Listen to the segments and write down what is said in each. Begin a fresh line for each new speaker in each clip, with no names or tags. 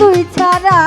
তুই ছাড়া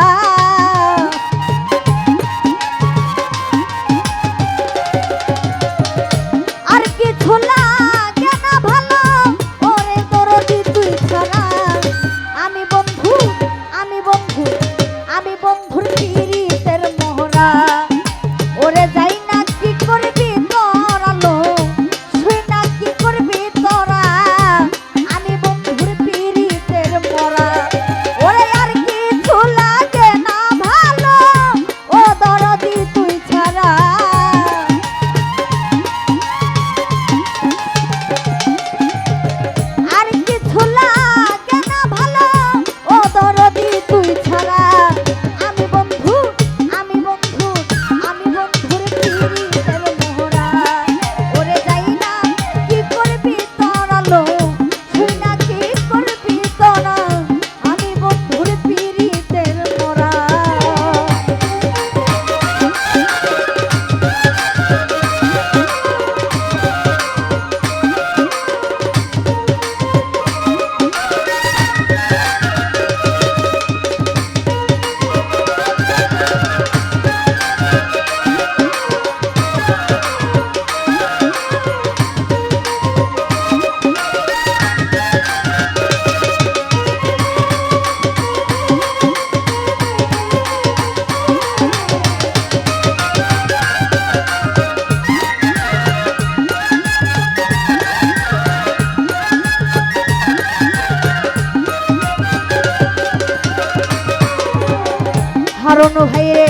মরণ হয়ে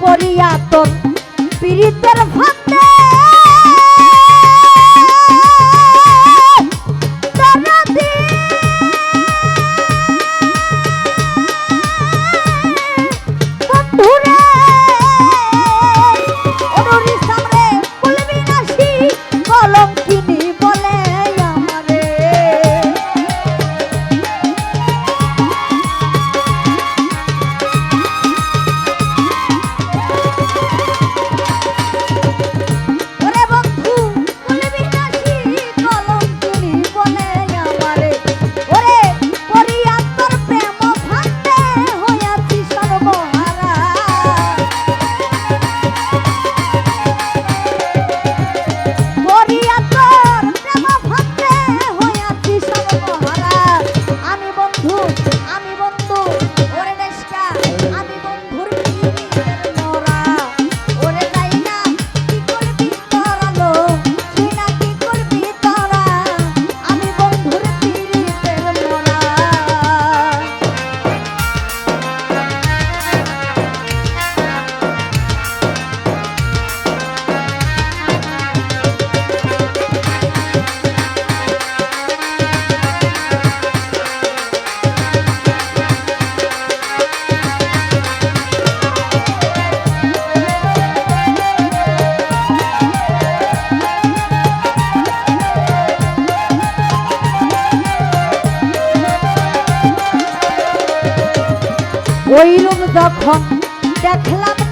পরিয়াতন পীড়িতের ভাতে। ওই রূপ যখন দেখলাম